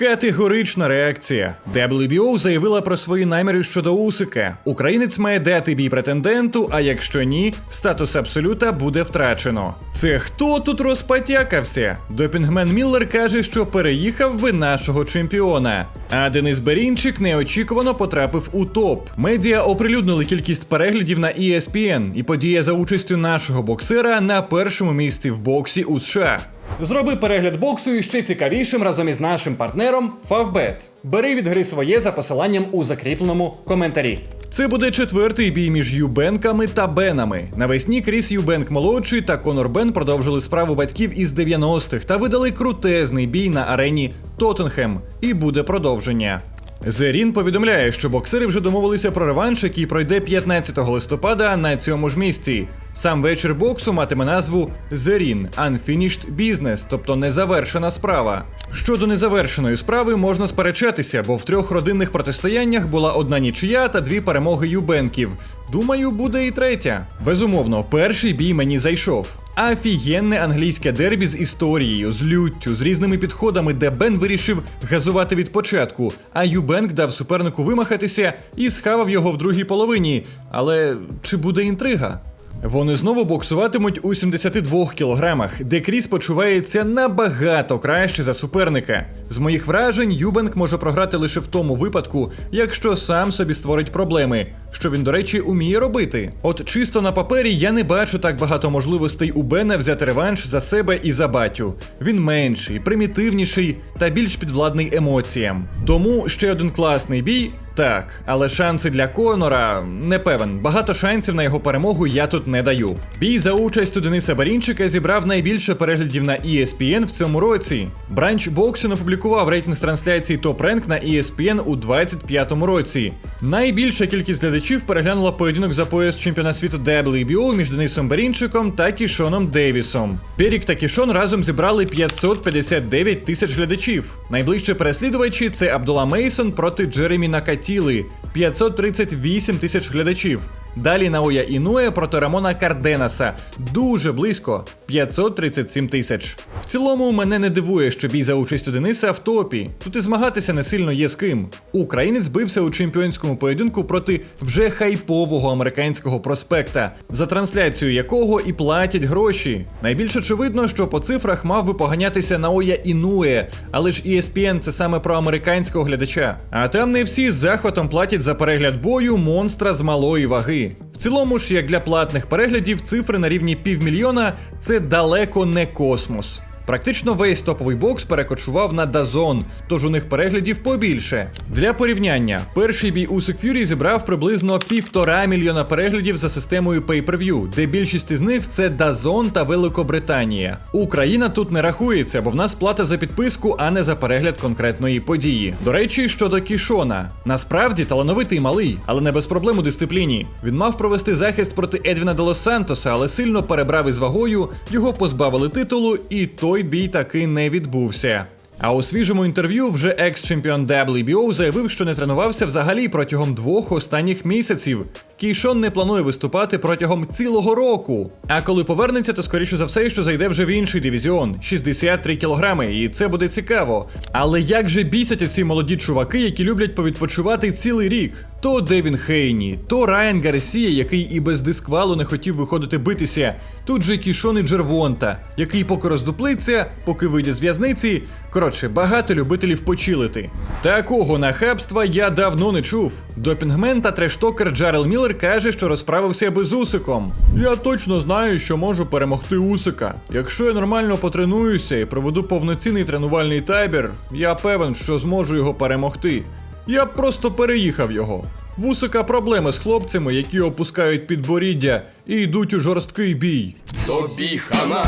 Категорична реакція. WBO заявила про свої наміри щодо Усика. Українець має дати бій претенденту, а якщо ні, статус абсолюта буде втрачено. Це хто тут розпатякався? Допінгмен Міллер каже, що переїхав би нашого чемпіона. А Денис Берінчик неочікувано потрапив у топ. Медіа оприлюднили кількість переглядів на ESPN, і подія за участю нашого боксера на першому місці в боксі у США. Зроби перегляд боксу іще цікавішим разом із нашим партнером Favbet. Бери від гри своє за посиланням у закріпленому коментарі. Це буде четвертий бій між Юбенками та Бенами. Навесні Кріс Юбенк молодший та Конор Бен продовжили справу батьків із 90-х та видали крутезний бій на арені Тоттенхем. І буде продовження. Зерін повідомляє, що боксери вже домовилися про реванш, який пройде 15 листопада на цьому ж місці. Сам вечір боксу матиме назву Зерін Unfinished Business, тобто незавершена справа. Щодо незавершеної справи можна сперечатися, бо в трьох родинних протистояннях була одна нічия та дві перемоги юбенків. Думаю, буде і третя. Безумовно, перший бій мені зайшов. Офігенне англійське дербі з історією, з люттю, з різними підходами, де Бен вирішив газувати від початку, а Юбенк дав супернику вимахатися і схавав його в другій половині. Але чи буде інтрига? Вони знову боксуватимуть у 72 кілограмах, де Кріс почувається набагато краще за суперника. З моїх вражень, Юбенк може програти лише в тому випадку, якщо сам собі створить проблеми, що він, до речі, уміє робити. От чисто на папері я не бачу так багато можливостей у Бена взяти реванш за себе і за батю. Він менший, примітивніший та більш підвладний емоціям. Тому ще один класний бій. Так, але шанси для Конора не певен. Багато шансів на його перемогу я тут не даю. Бій за участю Дениса Барінчика зібрав найбільше переглядів на ESPN в цьому році. Бранч Боксін опублікував рейтинг трансляцій Rank на ESPN у 25-му році. Найбільша кількість глядачів переглянула поєдинок за пояс чемпіона світу WBO між Денисом Барінчиком та Кішоном Дейвісом. Берік та Кішон разом зібрали 559 тисяч глядачів. Найближчі переслідувачі це Абдула Мейсон проти Джеремі Накатіли 538 тисяч глядачів. Далі Наоя Інуе проти Рамона Карденаса. Дуже близько 537 тисяч. В цілому мене не дивує, що бій за участю Дениса в топі. Тут і змагатися не сильно є з ким. Українець бився у чемпіонському поєдинку проти вже хайпового американського проспекта, за трансляцію якого і платять гроші. Найбільш очевидно, що по цифрах мав би поганятися Наоя Інуе, але ж ESPN це саме про американського глядача. А там не всі з захватом платять за перегляд бою монстра з малої ваги. В цілому ж, як для платних переглядів, цифри на рівні півмільйона це далеко не космос. Практично весь топовий бокс перекочував на Дазон, тож у них переглядів побільше. Для порівняння, перший бій Усик Фюрі зібрав приблизно півтора мільйона переглядів за системою Pay-Per-View, де більшість із них це Дазон та Великобританія. Україна тут не рахується, бо в нас плата за підписку, а не за перегляд конкретної події. До речі, щодо Кішона, насправді талановитий малий, але не без проблем у дисципліні. Він мав провести захист проти Едвіна Делос Сантоса, але сильно перебрав із вагою, його позбавили титулу, і той бій таки не відбувся. А у свіжому інтерв'ю вже екс-чемпіон WBO заявив, що не тренувався взагалі протягом двох останніх місяців. Кейшон не планує виступати протягом цілого року. А коли повернеться, то скоріше за все, що зайде вже в інший дивізіон 63 кілограми, і це буде цікаво. Але як же бісять оці молоді чуваки, які люблять повідпочивати цілий рік? То Девін Хейні, то Райан Гарсія, який і без дисквалу не хотів виходити битися. Тут же Кішон і Джервонта, який поки роздуплиться, поки вийде з в'язниці. Коротше, багато любителів почилити. Такого нахабства я давно не чув. Допінгмен та трештокер Джарел Міллер каже, що розправився би з Усиком. Я точно знаю, що можу перемогти Усика. Якщо я нормально потренуюся і проведу повноцінний тренувальний табір, я певен, що зможу його перемогти. Я б просто переїхав його. В Усика проблеми з хлопцями, які опускають підборіддя і йдуть у жорсткий бій. Тобі хана!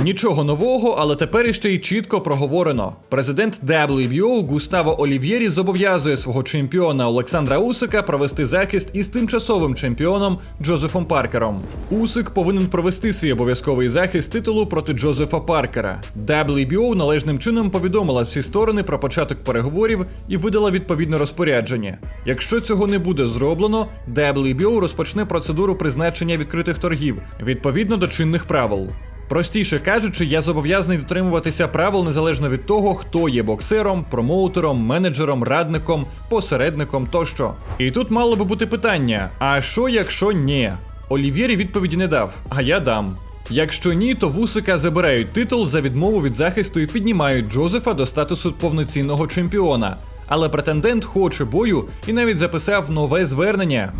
Нічого нового, але тепер іще й чітко проговорено. Президент WBO Густаво Олів'єрі зобов'язує свого чемпіона Олександра Усика провести захист із тимчасовим чемпіоном Джозефом Паркером. Усик повинен провести свій обов'язковий захист титулу проти Джозефа Паркера. WBO належним чином повідомила всі сторони про початок переговорів і видала відповідне розпорядження. Якщо цього не буде зроблено, WBO розпочне процедуру призначення відкритих торгів відповідно до чинних правил. Простіше кажучи, я зобов'язаний дотримуватися правил незалежно від того, хто є боксером, промоутером, менеджером, радником, посередником тощо. І тут мало би бути питання: а що, якщо ні? Олівєрі відповіді не дав, а я дам. Якщо ні, то Вусика забирають титул за відмову від захисту і піднімають Джозефа до статусу повноцінного чемпіона. Але претендент хоче бою і навіть записав нове звернення.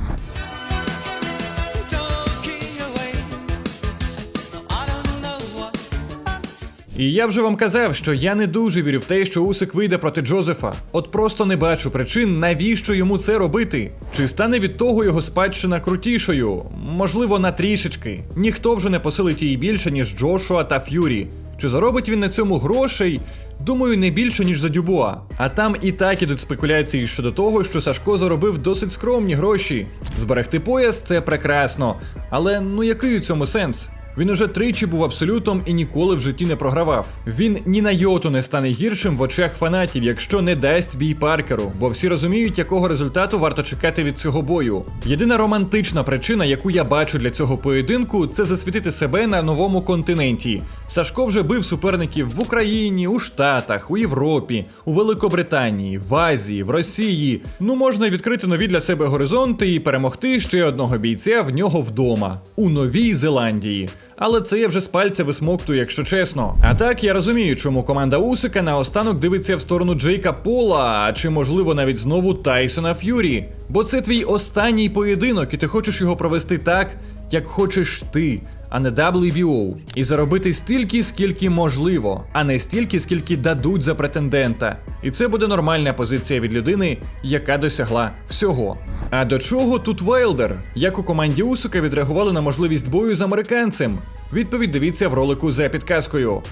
І я вже вам казав, що я не дуже вірю в те, що Усик вийде проти Джозефа. От просто не бачу причин, навіщо йому це робити. Чи стане від того його спадщина крутішою? Можливо, на трішечки. Ніхто вже не посилить її більше, ніж Джошуа та Ф'юрі. Чи заробить він на цьому грошей? Думаю, не більше, ніж за Дюбуа. А там і так ідуть спекуляції щодо того, що Сашко заробив досить скромні гроші. Зберегти пояс це прекрасно. Але ну який у цьому сенс? Він уже тричі був абсолютом і ніколи в житті не програвав. Він ні на йоту не стане гіршим в очах фанатів, якщо не дасть бій Паркеру, бо всі розуміють, якого результату варто чекати від цього бою. Єдина романтична причина, яку я бачу для цього поєдинку, це засвітити себе на новому континенті. Сашко вже бив суперників в Україні, у Штатах, у Європі, у Великобританії, в Азії, в Росії. Ну можна відкрити нові для себе горизонти і перемогти ще одного бійця в нього вдома у Новій Зеландії. Але це я вже з пальця висмоктую, якщо чесно. А так я розумію, чому команда Усика наостанок дивиться в сторону Джейка Пола, а чи можливо навіть знову Тайсона Ф'юрі. Бо це твій останній поєдинок, і ти хочеш його провести так, як хочеш ти. А не WBO. і заробити стільки, скільки можливо, а не стільки, скільки дадуть за претендента. І це буде нормальна позиція від людини, яка досягла всього. А до чого тут Вайлдер? Як у команді Усука відреагували на можливість бою з американцем? Відповідь дивіться в ролику за підказкою.